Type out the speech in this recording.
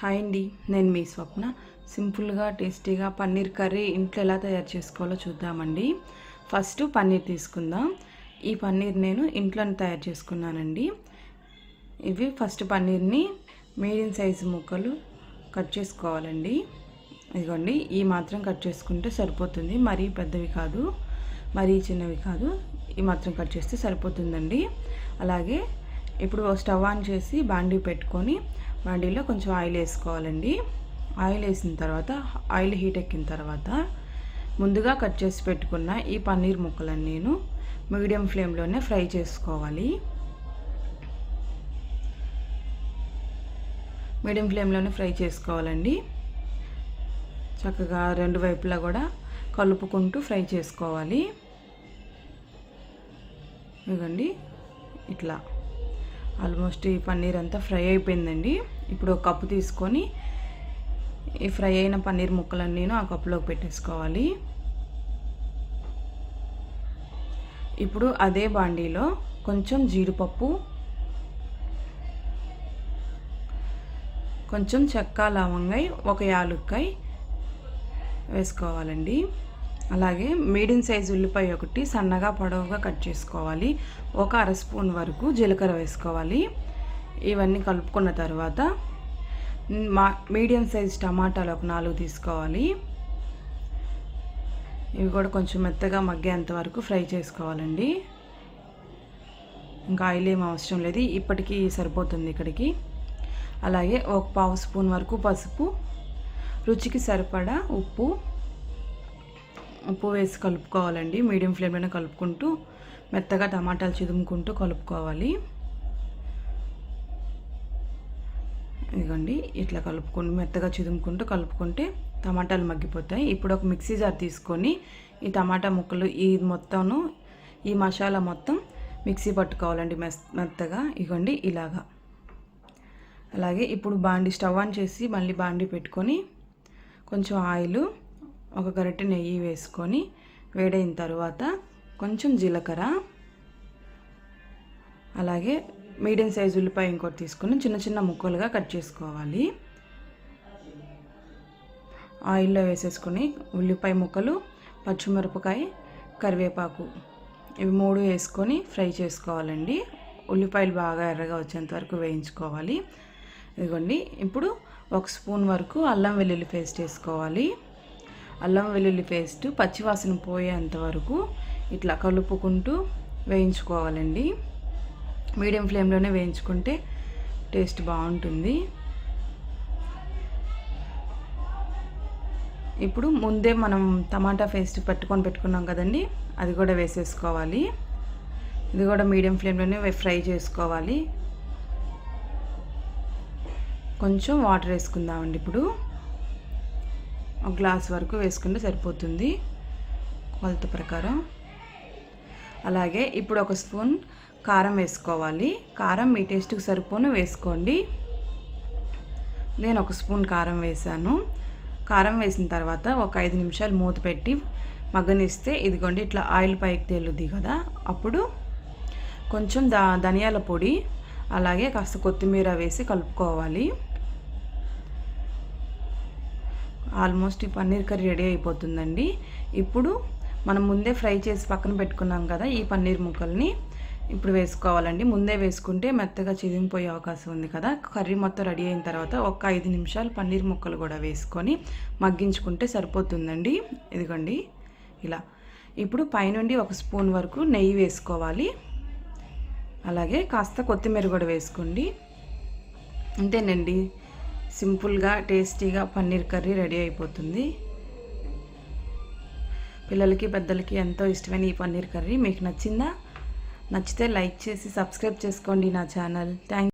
Hi అండి నేను మీ స్వప్న. సింపుల్గా టేస్టీగా పన్నీర్ కర్రీ ఇంట్లో ఎలా తయారు చేసుకోవాలో చూద్దామండి. ఫస్ట్ పన్నీర్ తీసుకుందాం. ఈ పన్నీర్ నేను ఇంట్లోనే తయారు చేసుకున్నానండి. ఇవి ఫస్ట్ పన్నీర్ని మీడియం సైజు ముక్కలు కట్ చేసుకోవాలండి. ఇదిగోండి ఈ మాత్రం కట్ చేసుకుంటే సరిపోతుంది. మరీ పెద్దవి కాదు మరీ చిన్నవి కాదు ఈ మాత్రం కట్ చేస్తే సరిపోతుందండి. అలాగే ఇప్పుడు స్టవ్ ఆన్ చేసి బాండీ పెట్టుకొని బాండీలో కొంచెం ఆయిల్ వేసుకోవాలండి. ఆయిల్ వేసిన తర్వాత ఆయిల్ హీట్ ఎక్కిన తర్వాత ముందుగా కట్ చేసి పెట్టుకున్న ఈ పన్నీర్ ముక్కలను నేను మీడియం ఫ్లేమ్లోనే ఫ్రై చేసుకోవాలి. మీడియం ఫ్లేమ్లోనే ఫ్రై చేసుకోవాలండి. చక్కగా రెండు వైపులా కూడా కలుపుకుంటూ ఫ్రై చేసుకోవాలి. ఇదండి ఇట్లా. ఆల్మోస్ట్ ఈ పన్నీర్ అంతా ఫ్రై అయిపోయిందండి. ఇప్పుడు ఒక కప్పు తీసుకొని ఈ ఫ్రై అయిన పన్నీర్ ముక్కలన్నీ ఆ కప్పులోకి పెట్టేసుకోవాలి. ఇప్పుడు అదే బాండీలో కొంచెం జీడిపప్పు కొంచెం చెక్క లవంగాయ ఒక యాలుక్కాయ వేసుకోవాలండి. అలాగే మీడియం సైజు ఉల్లిపాయ ఒకటి సన్నగా పొడవుగా కట్ చేసుకోవాలి. ఒక అర స్పూన్ వరకు జీలకర్ర వేసుకోవాలి. ఇవన్నీ కలుపుకున్న తర్వాత మా మీడియం సైజ్ టమాటాలు ఒక నాలుగు తీసుకోవాలి. ఇవి కూడా కొంచెం మెత్తగా మగ్గేంత వరకు ఫ్రై చేసుకోవాలండి. ఇంకా ఆయిల్ ఏం అవసరం లేదు. ఇప్పటికీ సరిపోతుంది ఇక్కడికి. అలాగే ఒక పావు స్పూన్ వరకు పసుపు రుచికి సరిపడా ఉప్పు. ఉప్పు వేసి కలుపుకోవాలండి. మీడియం ఫ్లేమ్లోనే కలుపుకుంటూ మెత్తగా టమాటాలు చిదుముకుంటూ కలుపుకోవాలి. ఇదిగోండి ఇట్లా కలుపుకొని మెత్తగా చిదుముకుంటూ కలుపుకుంటే టమాటాలు మగ్గిపోతాయి. ఇప్పుడు ఒక మిక్సీ జార్ తీసుకొని ఈ టమాటా ముక్కలు ఈ మొత్తము ఈ మసాలా మొత్తం మిక్సీ పట్టుకోవాలండి మెస్ మెత్తగా. ఇగోండి ఇలాగా. అలాగే ఇప్పుడు బాండి స్టవ్ ఆన్ చేసి మళ్ళీ బాండి పెట్టుకొని కొంచెం ఆయిల్ ఒక గరిటె నెయ్యి వేసుకొని వేడైన తర్వాత కొంచెం జీలకర్ర అలాగే మీడియం సైజు ఉల్లిపాయ ఇంకోటి తీసుకొని చిన్న చిన్న ముక్కలుగా కట్ చేసుకోవాలి. ఆయిల్లో వేసేసుకొని ఉల్లిపాయ ముక్కలు పచ్చిమిరపకాయ కరివేపాకు ఇవి మూడు వేసుకొని ఫ్రై చేసుకోవాలండి. ఉల్లిపాయలు బాగా ఎర్రగా వచ్చేంత వరకు వేయించుకోవాలి. ఇదిగోండి ఇప్పుడు ఒక స్పూన్ వరకు అల్లం వెల్లుల్లి పేస్ట్ వేసుకోవాలి. అల్లం వెల్లుల్లి పేస్ట్ పచ్చివాసన పోయేంత వరకు ఇట్లా కలుపుకుంటూ వేయించుకోవాలండి. మీడియం ఫ్లేమ్లోనే వేయించుకుంటే టేస్ట్ బాగుంటుంది. ఇప్పుడు ముందే మనం టమాటా పేస్ట్ పెట్టుకొని పెట్టుకున్నాం కదండి అది కూడా వేసేసుకోవాలి. ఇది కూడా మీడియం ఫ్లేమ్లోనే ఫ్రై చేసుకోవాలి. కొంచెం వాటర్ వేసుకుందామండి ఇప్పుడు. ఒక గ్లాస్ వరకు వేసుకుంటే సరిపోతుంది. కొలత ప్రకారం. అలాగే ఇప్పుడు ఒక స్పూన్ కారం వేసుకోవాలి. కారం మీ టేస్ట్కి సరిపోను వేసుకోండి. నేను ఒక స్పూన్ కారం వేసాను. కారం వేసిన తర్వాత ఒక ఐదు నిమిషాలు మూత పెట్టి మగ్గనిస్తే ఇదిగోండి ఇట్లా ఆయిల్ పైకి తేలుద్ది కదా. అప్పుడు కొంచెం దా ధనియాల పొడి అలాగే కాస్త కొత్తిమీర వేసి కలుపుకోవాలి. ఆల్మోస్ట్ ఈ పన్నీర్ కర్రీ రెడీ అయిపోతుందండి. ఇప్పుడు మనం ముందే ఫ్రై చేసి పక్కన పెట్టుకున్నాం కదా ఈ పన్నీర్ ముక్కల్ని. ఇప్పుడు వేసుకోవాలండి. ముందే వేసుకుంటే మెత్తగా చిదిగిపోయే అవకాశం ఉంది కదా. కర్రీ మొత్తం రెడీ అయిన తర్వాత ఒక ఐదు నిమిషాలు పన్నీర్ ముక్కలు కూడా వేసుకొని మగ్గించుకుంటే సరిపోతుందండి. ఇదిగోండి. ఇలా. ఇప్పుడు పైనుండి ఒక స్పూన్ వరకు నెయ్యి వేసుకోవాలి. అలాగే కాస్త కొత్తిమీర కూడా వేసుకోండి. అంతేనండి. సింపుల్గా టేస్టీగా పన్నీర్ కర్రీ రెడీ అయిపోతుంది. పిల్లలకి పెద్దలకి ఎంతో ఇష్టమైన ఈ పన్నీర్ కర్రీ. మీకు నచ్చిందా? నచ్చితే లైక్ చేసి సబ్స్క్రైబ్ చేసుకోండి నా ఛానల్. థ్యాంక్